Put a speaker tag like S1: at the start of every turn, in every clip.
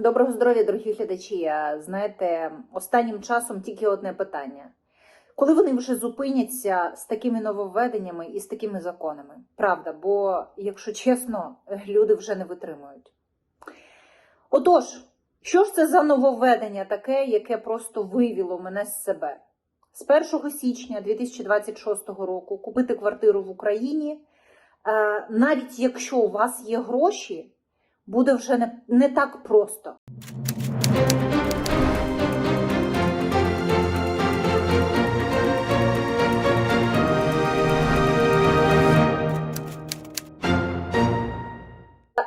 S1: Доброго здоров'я, дорогі глядачі. Знаєте, останнім часом тільки одне питання. Коли вони вже зупиняться з такими нововведеннями і з такими законами? Правда, бо, якщо чесно, люди вже не витримують. Отож, що ж це за нововведення таке, яке просто вивіло мене з себе? З 1 січня 2026 року купити квартиру в Україні, е, навіть якщо у вас є гроші, буде вже не, не так просто.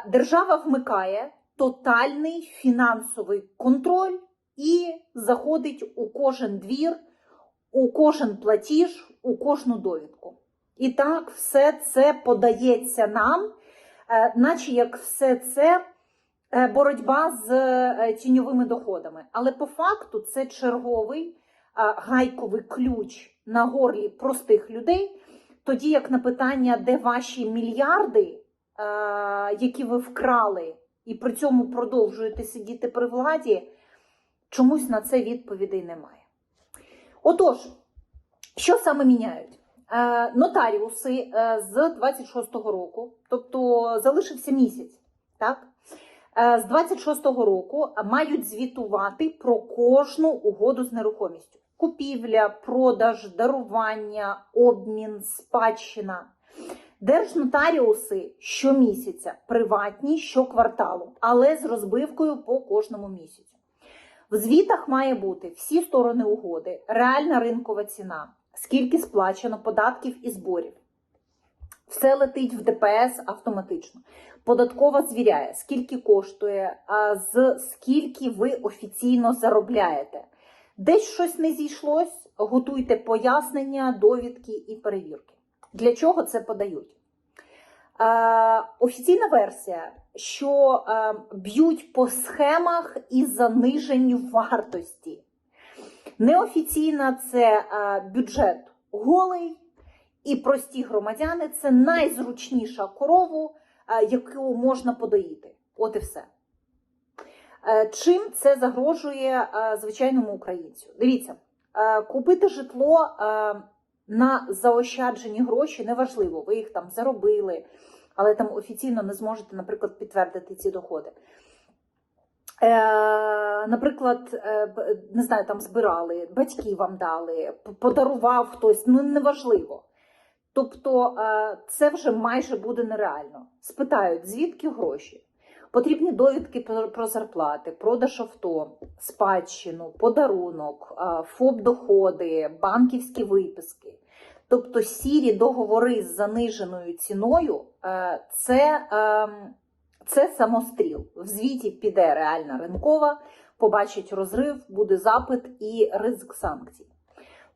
S1: Держава вмикає тотальний фінансовий контроль і заходить у кожен двір, у кожен платіж, у кожну довідку. І так все це подається нам, наче як все це е, боротьба з е, тіньовими доходами. Але по факту це черговий е, гайковий ключ на горлі простих людей, тоді як на питання, де ваші мільярди, е, які ви вкрали, і при цьому продовжуєте сидіти при владі, чомусь на це відповідей немає. Отож, що саме міняють? Е, Нотаріуси е, з 26-го року, тобто залишився місяць, так? Е, З 26-го року мають звітувати про кожну угоду з нерухомістю: купівля, продаж, дарування, обмін, спадщина. Держнотаріуси щомісяця, приватні щокварталу, але з розбивкою по кожному місяцю. В звітах має бути всі сторони угоди, реальна ринкова ціна, скільки сплачено податків і зборів. Все летить в ДПС автоматично. Податкова звіряє, скільки коштує, а з скільки ви офіційно заробляєте. Десь щось не зійшлось, готуйте пояснення, довідки і перевірки. Для чого це подають? Е, офіційна версія, що е, б'ють по схемах і заниженню вартості. Неофіційна це е, бюджет голий, і прості громадяни це найзручніша корову, е, яку можна подоїти. От і все. Е, Чим це загрожує звичайному українцю? Дивіться, купити житло на заощаджені гроші неважливо, ви їх там заробили, але там офіційно не зможете, наприклад, підтвердити ці доходи. Е, наприклад, е, не знаю, там збирали, батьки вам дали, подарував хтось, ну неважливо. Тобто е, це вже майже буде нереально. Спитають, звідки гроші? Потрібні довідки про зарплати, продаж авто, спадщину, подарунок, ФОП-доходи, банківські виписки. Тобто сірі договори з заниженою ціною це, ем, це самостріл. В звіті піде реальна ринкова, побачить розрив, буде запит і ризик санкцій.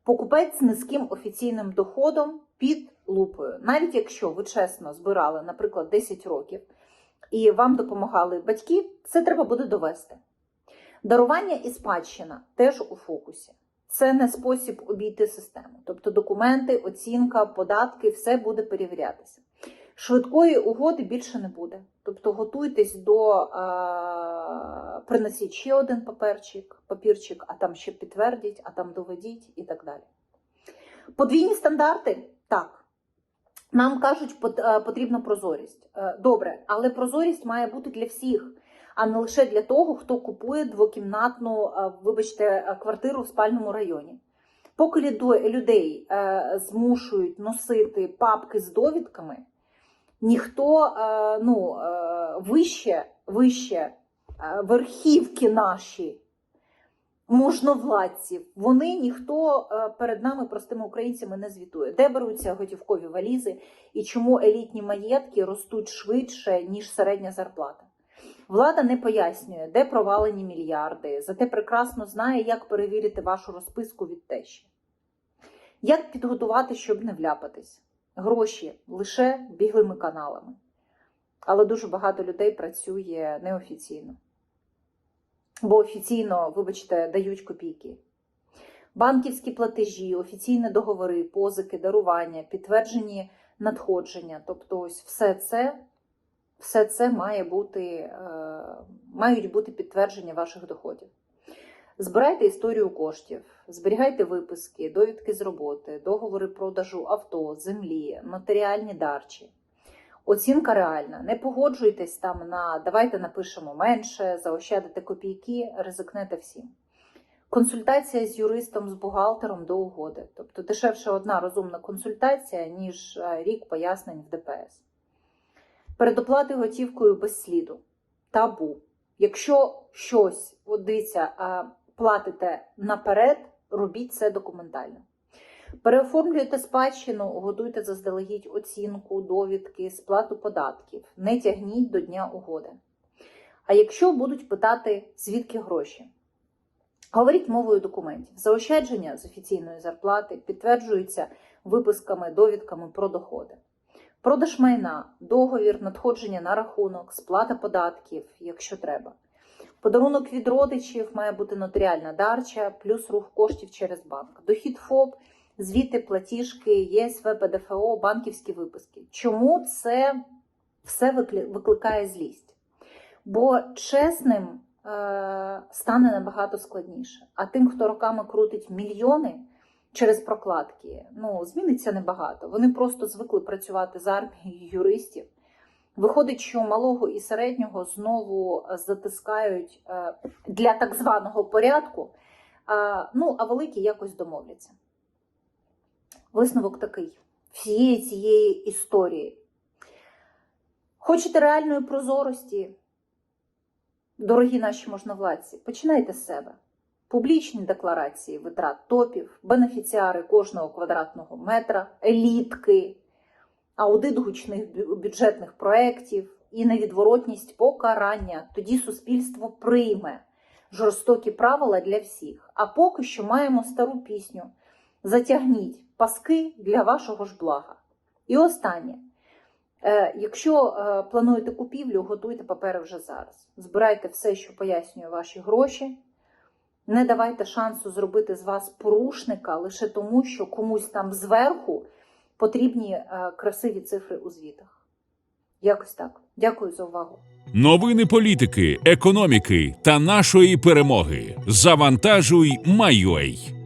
S1: Покупець з низьким офіційним доходом під лупою. Навіть якщо ви чесно збирали, наприклад, 10 років, і вам допомагали батьки, це треба буде довести. Дарування і спадщина теж у фокусі. Це не спосіб обійти систему. Тобто документи, оцінка, податки, все буде перевірятися. Швидкої угоди більше не буде. Тобто готуйтесь до е, принесіть ще один паперчик, папірчик, а там ще підтвердіть, а там доведіть і так далі. Подвійні стандарти так. Нам кажуть, е, потрібна прозорість. Е, Добре, але прозорість має бути для всіх, а не лише для того, хто купує двокімнатну, е, вибачте, квартиру в спальному районі. Поки людей змушують носити папки з довідками, ніхто е, ну, е, вище, вище е, верхівки наші можновладців, вони ніхто перед нами, простими українцями, не звітує. Де беруться готівкові валізи і чому елітні маєтки ростуть швидше, ніж середня зарплата? Влада не пояснює, де провалені мільярди, зате прекрасно знає, як перевірити вашу розписку від тещі. Як підготувати, щоб не вляпатись? Гроші лише біглими каналами. Але дуже багато людей працює неофіційно. Бо офіційно, вибачте, дають копійки. Банківські платежі, офіційні договори, позики, дарування, підтверджені надходження. Тобто, ось все це все це має бути, е, мають бути підтвердження ваших доходів. Збирайте історію коштів, зберігайте виписки, довідки з роботи, договори продажу авто, землі, нотаріальні дарчі. Оцінка реальна. Не погоджуйтесь там на давайте напишемо менше, заощадите копійки, ризикнете всім. Консультація з юристом, з бухгалтером до угоди. Тобто дешевше одна розумна консультація, ніж е, рік пояснень в ДПС. Передоплати готівкою без сліду. Табу. Якщо щось, от дивіться, е, платите наперед, робіть це документально. Переоформлюєте спадщину, готуйте заздалегідь оцінку, довідки, сплату податків. Не тягніть до дня угоди. А якщо будуть питати, звідки гроші? Говоріть мовою документів. Заощадження з офіційної зарплати підтверджуються виписками, довідками про доходи. Продаж майна, договір, надходження на рахунок, сплата податків, якщо треба. Подарунок від родичів має бути нотаріальна дарча, плюс рух коштів через банк. Дохід ФОП, звіти, платіжки, ЄСВ, ПДФО, банківські виписки. Чому це все викликає злість? Бо чесним е, стане набагато складніше. А тим, хто роками крутить мільйони через прокладки, ну зміниться небагато. Вони просто звикли працювати з армією юристів. Виходить, що малого і середнього знову затискають е, для так званого порядку, ну а великі якось домовляться. Висновок такий всієї цієї історії. Хочете реальної прозорості, дорогі наші можновладці, починайте з себе. Публічні декларації витрат топів, бенефіціари кожного квадратного метра, елітки, аудит гучних бюджетних проєктів і невідворотність покарання. Тоді суспільство прийме жорстокі правила для всіх. А поки що маємо стару пісню. Затягніть паски для вашого ж блага. І останнє. Е, Якщо е, плануєте купівлю, готуйте папери вже зараз. Збирайте все, що пояснює ваші гроші. Не давайте шансу зробити з вас порушника лише тому, що комусь там зверху потрібні е, красиві цифри у звітах. Якось так. Дякую за увагу.
S2: Новини політики, економіки та нашої перемоги. Завантажуй, Майой.